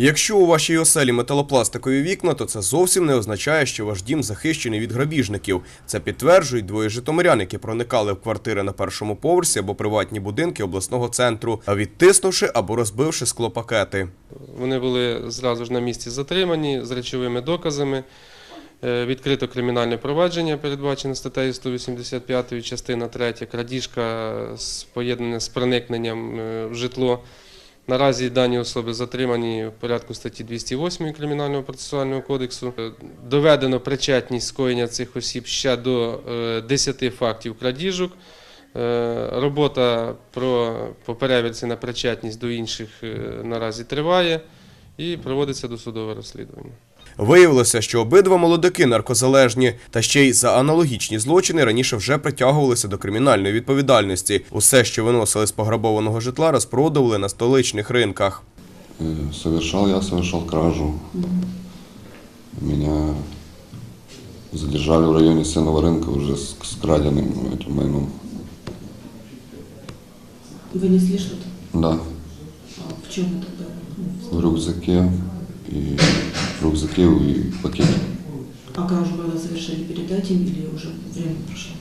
Якщо у вашій оселі металопластикові вікна, то це зовсім не означає, що ваш дім захищений від грабіжників. Це підтверджують двоє житомирян, які проникали в квартири на першому поверсі або приватні будинки обласного центру, відтиснувши або розбивши склопакети. Вони були зразу ж на місці затримані з речовими доказами. Е, Відкрито кримінальне провадження, передбачене статтею 185 частина 3, крадіжка з- з проникненням е, в житло. Наразі дані особи затримані в порядку статті 208 Кримінального процесуального кодексу. Е, Доведено причетність скоєння цих осіб ще до е, 10 фактів крадіжок. Е, Робота про, по перевірці на причетність до інших е, наразі триває і проводиться досудове розслідування. Виявилося, що обидва молодики наркозалежні, та ще й за аналогічні злочини раніше вже притягувалися до кримінальної відповідальності. Усе, що виносили з пограбованого житла, розпродували на столичних ринках. Э, Совершал я, совершал кражу. Меня задержали в районе Сенного рынка уже с, с краденным этим майном. Вы несли что-то? Да, А в чем это было? в рюкзаке и в рюкзаке и пакете. А кражу когда совершили перед этим или уже время прошло?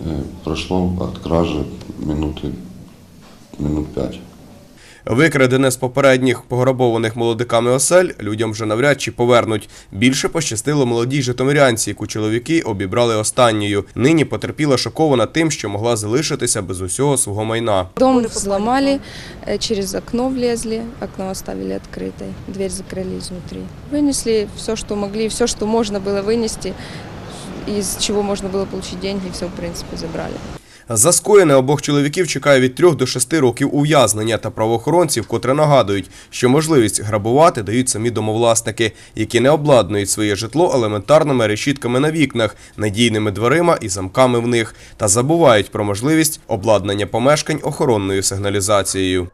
Э, Прошло от кражи минуты, минут пять. Викрадене з попередніх пограбованих молодиками осель людям вже навряд чи повернуть. Більше пощастило молодій житомирянці, яку чоловіки обібрали останньою. Нині потерпіла шокована тим, що могла залишитися без усього свого майна. Дом взломали, э, через окно влезли, окно оставили открытой, дверь закрыли изнутри. Вынесли все, что могли, все, что можно было вынести, из чего можно было получить деньги, все, в принципе, забрали. За скоєне обох чоловіків чекає від 3 до 6 років ув'язнення та правоохоронців, котре нагадують, що можливість грабувати дають самі домовласники, які не обладнують своє житло елементарними решітками на вікнах, надійними дверима і замками в них, та забувають про можливість обладнання помешкань охоронною сигналізацією.